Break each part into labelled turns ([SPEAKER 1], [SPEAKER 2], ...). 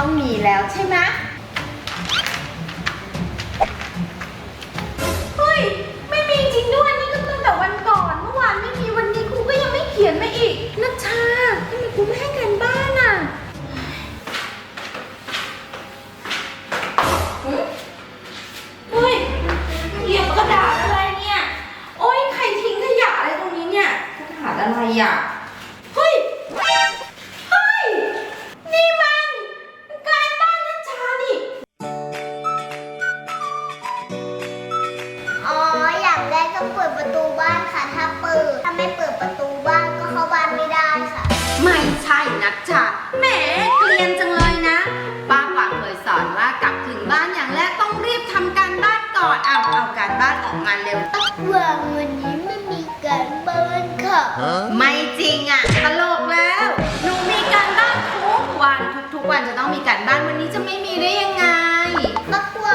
[SPEAKER 1] ้องมีแล้วใช่ไหมเฮ้ย ไม่มีจริงด้วยนี่ก็ตั้งแต่วันก่อน เมื่อวานไม่มีวันนี้ครูก็ยังไม่เขียนมาอีกนัชชาทำไมครูไม่ให้กันบ้านอะเฮ้ยเหยียบกระดาษอะไรเนี่ย โอ๊ย ใครทิ้งขยะอะไรตรงนี้เนี่ยกระดาษอะไรอะ การบ้าน
[SPEAKER 2] ออกมาเร็
[SPEAKER 1] ว
[SPEAKER 2] วางวันนี้ไม่มีการบ้านค่ะ
[SPEAKER 1] ไม่จริงอะตลกแล้วหนูมีการบ้านทุกวันทุกๆวันจะต้องมีการบ้านวันนี้จะไม่มีได้ยังไง
[SPEAKER 2] ปักว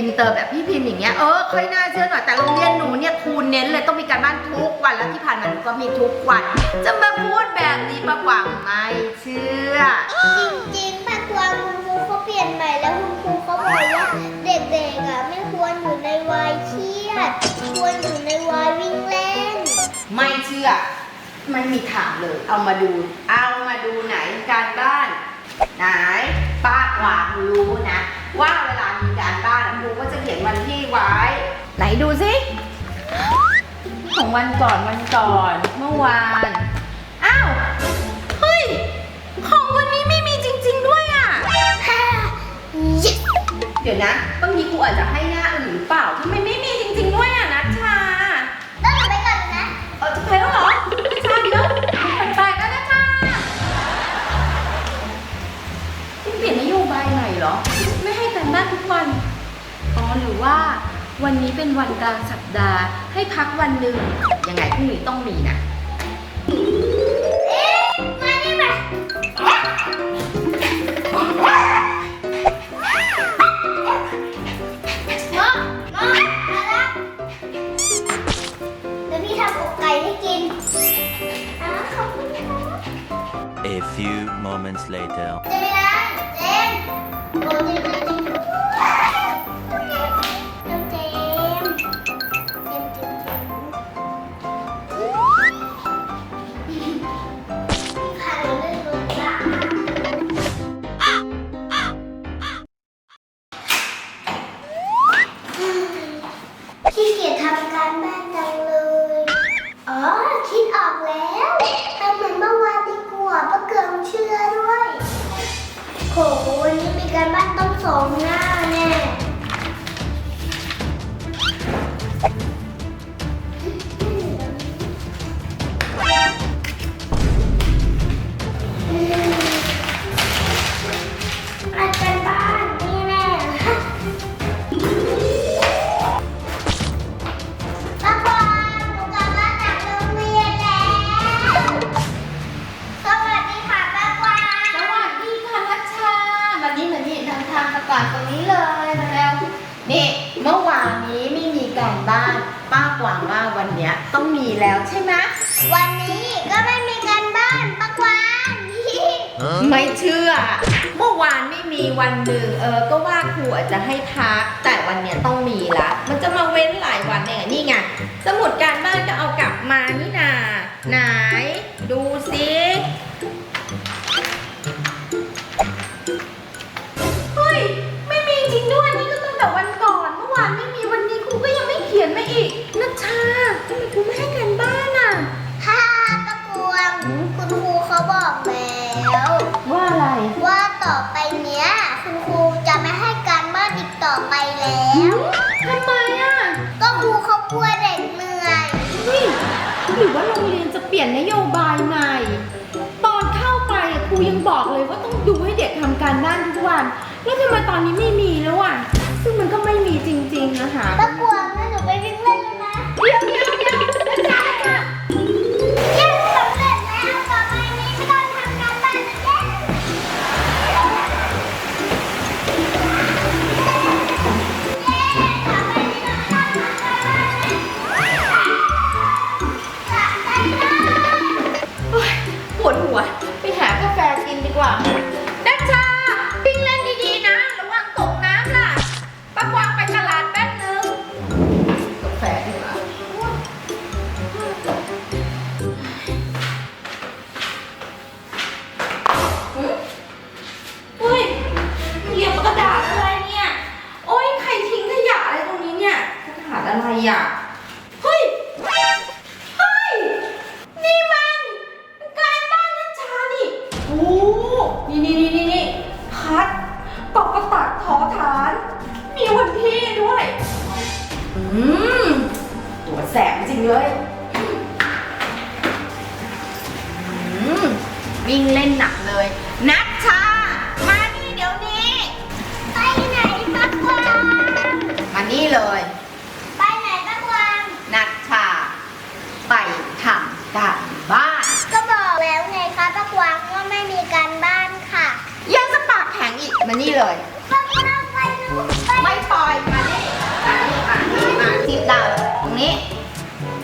[SPEAKER 2] อินเต
[SPEAKER 1] อร์แบบพี่พิมพ์อย่างเงี้ยเออค่อยน่าเชื่อหน่อยแต่โรงเรียนหนูเนี่ยครูเน้นเลยต้องมีการบ้านทุกวันแล้วที่ผ่านมาหนูก็มีทุกวัน จะมาพูดแบบนี้ประกวังไม่เชื่อ
[SPEAKER 2] จริงๆปักวางคุณครูเขาเปลี่ยนใหม่แล้วคุณครูเขาบอกว่าเด็กๆอะไม่ควรอยู่ในวัยเครียด ควรอยู่ในวัยวิ่งเล่น
[SPEAKER 1] ไม่เชื่อ ไม่มีถามเลย เอามาดู เอามาดูไหนการบ้าน ไหนป้ากวางรู้นะ ว่าเวลามีการบ้าน ไว้ ไหนดูสิของวันก่อนวันก่อนเมื่อวาน อ้าว เฮ้ย ของวันนี้ไม่มีจริง ๆ ด้วยอะ
[SPEAKER 2] Yes
[SPEAKER 1] เดี๋ยวนะบางทีครูอาจจะให้หน้าอื่นหรือเปล่าทำไมไม่มีจริง ๆ ด้วยอะนัชชา
[SPEAKER 2] ต้องไปก่อนนะ
[SPEAKER 1] เออจะไปแล้วเหรอนัชชาเดี๋ยวแปลกๆแล้วนัชชานี่เปลี่ยนนโยบายใหม่เหรอ ไม่ให้กันบ้านทุกวันอ๋อ หรือว่าวันนี้เป็นวันกลางสัปดาห์ ให้พักวันหนึ่งยังไงพรุ่งนี้ต้องมีนะ
[SPEAKER 2] เ few
[SPEAKER 3] moments later
[SPEAKER 2] เจมินานเจมโอ้เจมินาน 走呢？ นี่เมื่อวานนี้
[SPEAKER 1] ไม่มีการบ้านป้ากวางว่าวันเนี้ยต้องมีแล้วใช่ไหม
[SPEAKER 2] วันนี้ก็ไม่มีการบ้านป้ากวาง
[SPEAKER 1] ไม่เชื่อ เมื่อวานไม่มีวันหนึ่งเออก็ว่าครูอาจจะให้พัก แต่วันเนี้ยต้องมีละ มันจะมา ทำไมครูไม่ให้กันบ้านอะ
[SPEAKER 2] ฮ่าป้ากวางคุณครูเขาบอกแล้ว
[SPEAKER 1] ว่าอะไร
[SPEAKER 2] ว่าต่อไปเนี้ย คุณครูจะไม่ให้การบ้านอีกต่อไปแล้ว
[SPEAKER 1] ทำไมอะ
[SPEAKER 2] ก็ครูเขากลัวเด็กเหนื่อย
[SPEAKER 1] เฮ้ยหรือว่าโรงเรียนจะเปลี่ยนนโยบายใหม่ ตอนเข้าไปอะครูยังบอกเลยว่าต้องดูให้เด็กทำการบ้านทุกวัน แล้วทำไมตอนนี้ไม่มีแล้วอะ ซึ่งมันก็ไม่มีจริงๆนะคะ
[SPEAKER 2] ป้ากวางนะหนูไปวิ่งเล่นแล้วนะ
[SPEAKER 1] เดี๋ยวเดี๋ยว อะ
[SPEAKER 2] เฮ้
[SPEAKER 1] ย เฮ้ย นี่มันการบ้านนัชชานี่ โอ้ นี่นี่นี่นี่นี่พัดตกกระตักขอฐาน มีวันที่ด้วย อืม ตัวแสบจริงเลย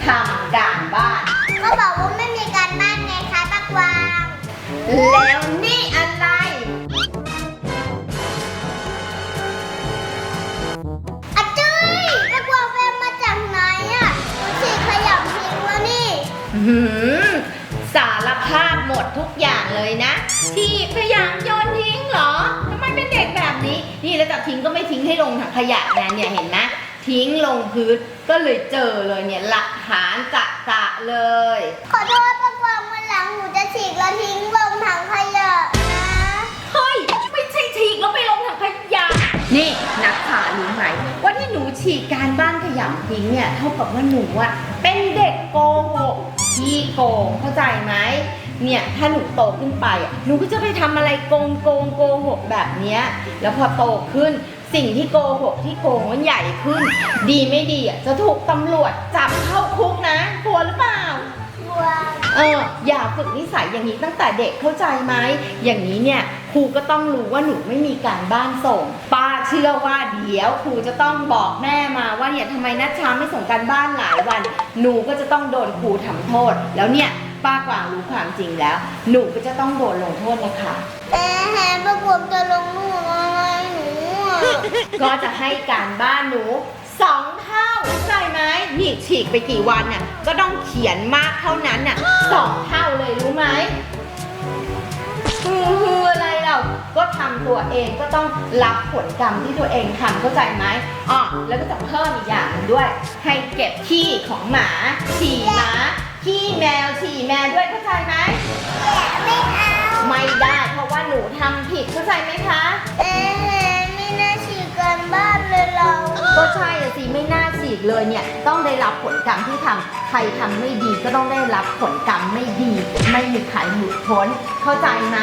[SPEAKER 1] ทำการบ้าน
[SPEAKER 2] ก็บอกว่าไม่มีการบ้านไงคะปักวาง
[SPEAKER 1] แล้วนี่อะไร
[SPEAKER 2] อะจุ้ยปักวางแวมมาจากไหนอะหนูฉีกขยำทิ้งแล้วนี่
[SPEAKER 1] อื้อหือสารภาพหมดทุกอย่างเลยนะที่ขยะโยนทิ้งเหรอทำไมเป็นเด็กแบบนี้ นี่แล้วจับทิ้งก็ไม่ทิ้งให้ลงถังขยะนะเนี่ยเห็นไหม ทิ้งลงพื้นก็เลยเจอเลยเนี่ยหลักฐานจะจะๆเลย
[SPEAKER 2] ขอโทษปักวางวันหลังหนูจะฉีกแล้วทิ้งลงถังขยะนะ
[SPEAKER 1] เฮ้ย ไม่ใช่ฉีกแล้วไปลงถังขยะ นี่นักข่ารู้ไหมว่าที่หนูฉีกการบ้านขยำทิ้งเนี่ยเท่ากับว่าหนูอะเป็นเด็กโกหกขี้โกงเข้าใจไหม เนี่ยถ้าหนูโตขึ้นไปอะหนูก็จะไปทำอะไรโกงโกงโกหกแบบเนี้ยแล้วพอโตขึ้นสิ่งที่โกหกที่โกงมันใหญ่ขึ้น ดีไม่ดีอะจะถูกตำรวจจับเข้าคุกนะกลัวหรือเปล่า
[SPEAKER 2] กลัว
[SPEAKER 1] เอออย่าฝึกนิสัยอย่างนี้ตั้งแต่เด็กเข้าใจไหมอย่างนี้เนี่ยครูก็ต้องรู้ว่าหนูไม่มีการบ้านส่ง ป้าเชื่อว่าเดี๋ยวครูจะต้องบอกแม่มาว่าเนี่ยทำไมนัชชาไม่ส่งการบ้านหลายวัน หนูก็จะต้องโดนครูทำโทษแล้วเนี่ย ป้ากวางรู้ความจริงแล้ว หนูก็จะต้องโดนลงโทษนะคะ
[SPEAKER 2] แม่แฮมปักวางจะลงหนูอะไรหนูอะ
[SPEAKER 1] ก็จะให้การบ้านหนูสองเท่าเข้าใจไหมนี่ฉีกไปกี่วันน่ะก็ต้องเขียนมากเท่านั้นน่ะสองเท่าเลยรู้ไหมคืออะไรเราก็ทำตัวเองก็ต้องรับผลกรรมที่ตัวเองทำเข้าใจไหมอ๋อแล้วก็จะเพิ่มอีกอย่างหนึงด้วย ให้เก็บขี้ของหมาฉี่หมา ขี้แมวฉี่แมวด้วยเข้าใจไหม
[SPEAKER 2] ไม่เอา
[SPEAKER 1] ไม่ได้เพราะว่าหนูทำผิดเข้าใจไหมคะ
[SPEAKER 2] แม่แฮมไม่น่าฉีกการบ้านเลยเรา
[SPEAKER 1] ก็ใช่อะสิไม่น่าฉีกเลยเนี่ย ต้องได้รับผลกรรมที่ทำใครทำไม่ดีก็ต้องได้รับผลกรรมไม่ดี ไม่มีใครหลุดพ้นเข้าใจไหม